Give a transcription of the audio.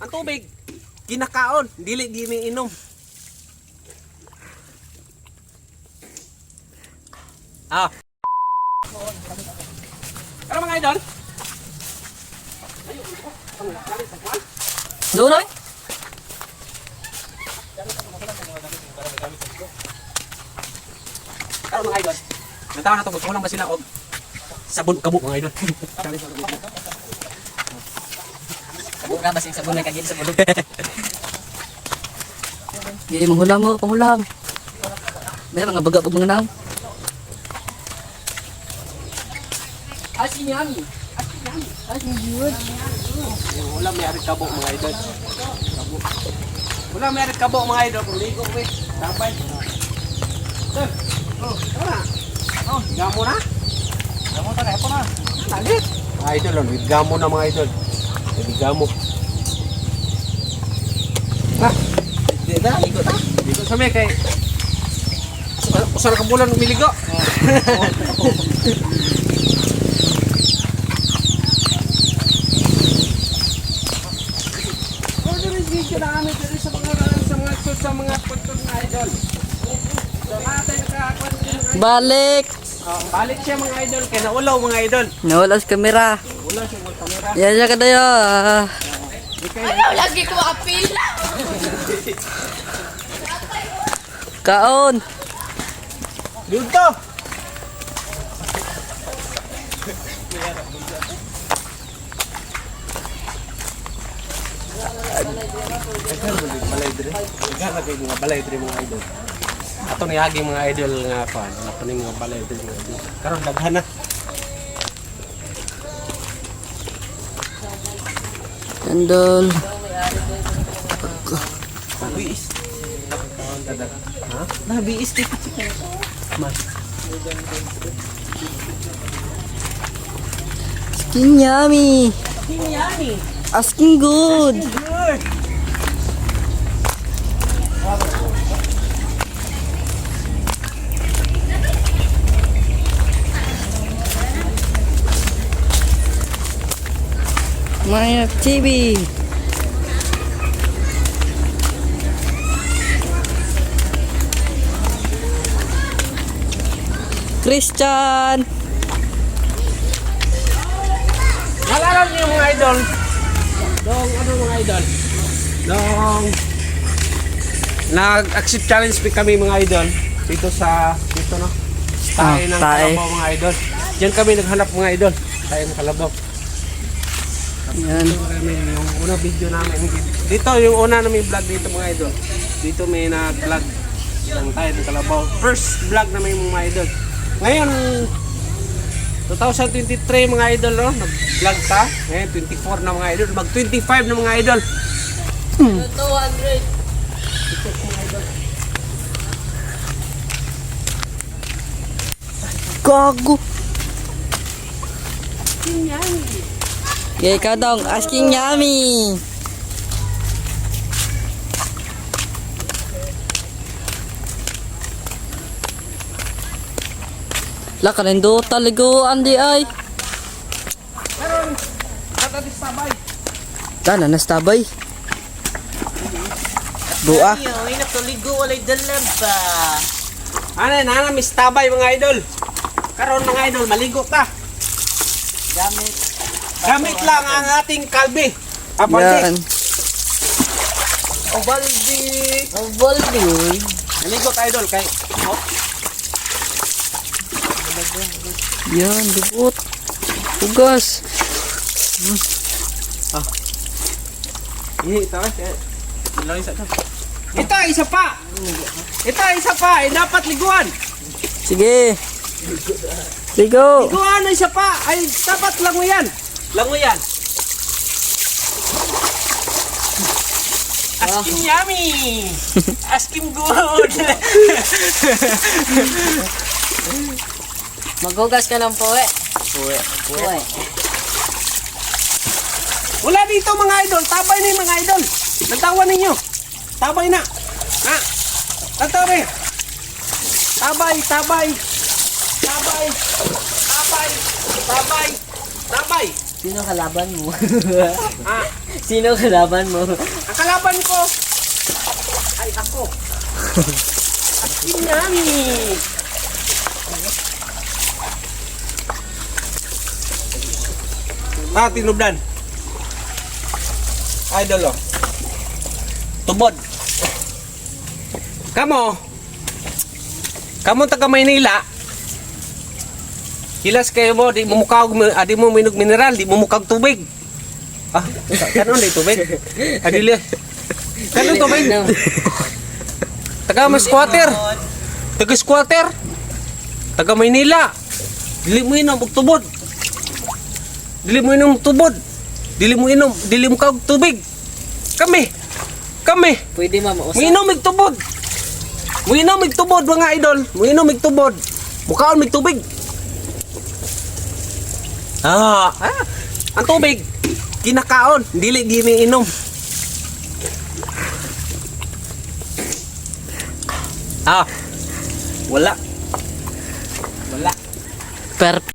Ang tubig, kinakaon, dili giniinom. Ah. Ano mga idol? Doon ay. Ano mga idol? Natawa na to, magkulang ba sila og sabon kabo mga idol? Buka ba sing sabon na kagin sa bulog. Di manghulam mo, panghulam. May mga baga pag mga naam. Asin yami. Asin yun. Wala may arit kabo mga idol. Kabo. Wala may arit kabo mga idol. Kung ligo ko eh. Tapay. Sir. Oh. Oh, gamo na. Gamo na na. Nalit. Mga idol, oh, gamo na mga idol. Hindi gamo. Ah, di na, ligo ta. Ligo sa may kay Usa ka bulan miligo. Order is video na kami dito sa mga sa mga sa mga pagtog na idol. So natin ng Balik. Oh, balik siya mga idol kay naulaw mga idol. Nawala sa kamera. Yan siya kadayo. Ah. Lagi ko apil. Kaon. Dito. balay dire. Gana kay mga balay dire mga idol. Ato ni agi mga idol nga fan, ato ni mga balay dire. Karon daghan na. Candol. Nabiis. Nabiis ti Mas. Skin yummy. Kinyani. Asking good. Good. Maya TV. Christian. Naalala niyo mga idol? Dong, ano mga idol? Dong, nag-accept challenge kami mga idol dito sa, dito no? Tayo Ah, ng tae. Kalabaw mga idol. Diyan kami naghanap mga idol. Tayo ng Kalabaw. Yan. Yung una video namin. Dito yung una namin vlog dito mga idol. Dito may nag-vlog ng tayo ng Kalabaw. First vlog namin mga idol. Ngayon, 2023 mga idol no, nag-vlog ta. Ngayon 24 na mga idol, mag 25 na mga idol. 200. Gago. Yeah, ikaw dong. Asking yummy. La kanendo talago andi ay. Meron katatis sabay. Dana nastabay. Dua. Ay, natuligo walay dalan ba? Ano na na miss tabay mga idol. Karon mga idol, maligo ta. Gamit. Gamit lang ang ating kalbi. Yan. Apaldi. Obaldi. Ang boldi. Maligo ta idol kay oh, Yan, dubot. Hugas. Ini ito eh. Ilaw isa to. Ito isa pa. Ito isa pa. Eh, dapat liguan. Sige. Ligo. Liguan na isa pa. Ay dapat lango yan. Lango yan. Askim yummy. Askim good. Maghugas ka ng puwe. Puwe. Puwe. Wala dito mga idol. Tabay na yung mga idol. Nagtawa ninyo. Tabay na. Ha? Tatabi. Tabay, tabay. Tabay. Tabay. Tabay. Tabay. Sino kalaban mo? Ah, Sino kalaban mo? ang kalaban ko ay ako. At sinami. Ah, tinubdan. Idol oh. Tubod. Kamo. Kamo taga Maynila. Kilas kayo mo, di mo mukha, ah, di mo minog mineral, di mo mukhang tubig. Ah, kanon di tubig. Adili. Kanon tubig. Taga mas squatter. Taga squatter. Taga Maynila. Dili mo inom og tubod. Dili mo inom og tubod. Dili mo inom, dili mo kag tubig. Kami. Kami. Pwede ma mausap. Muinom mig tubod. Muinom mig tubod mga idol. Muinom mig tubod. Mukaon mig tubig. Ah, ah, ang tubig kinakaon, dili gini inom. Ah. Wala. Wala. Per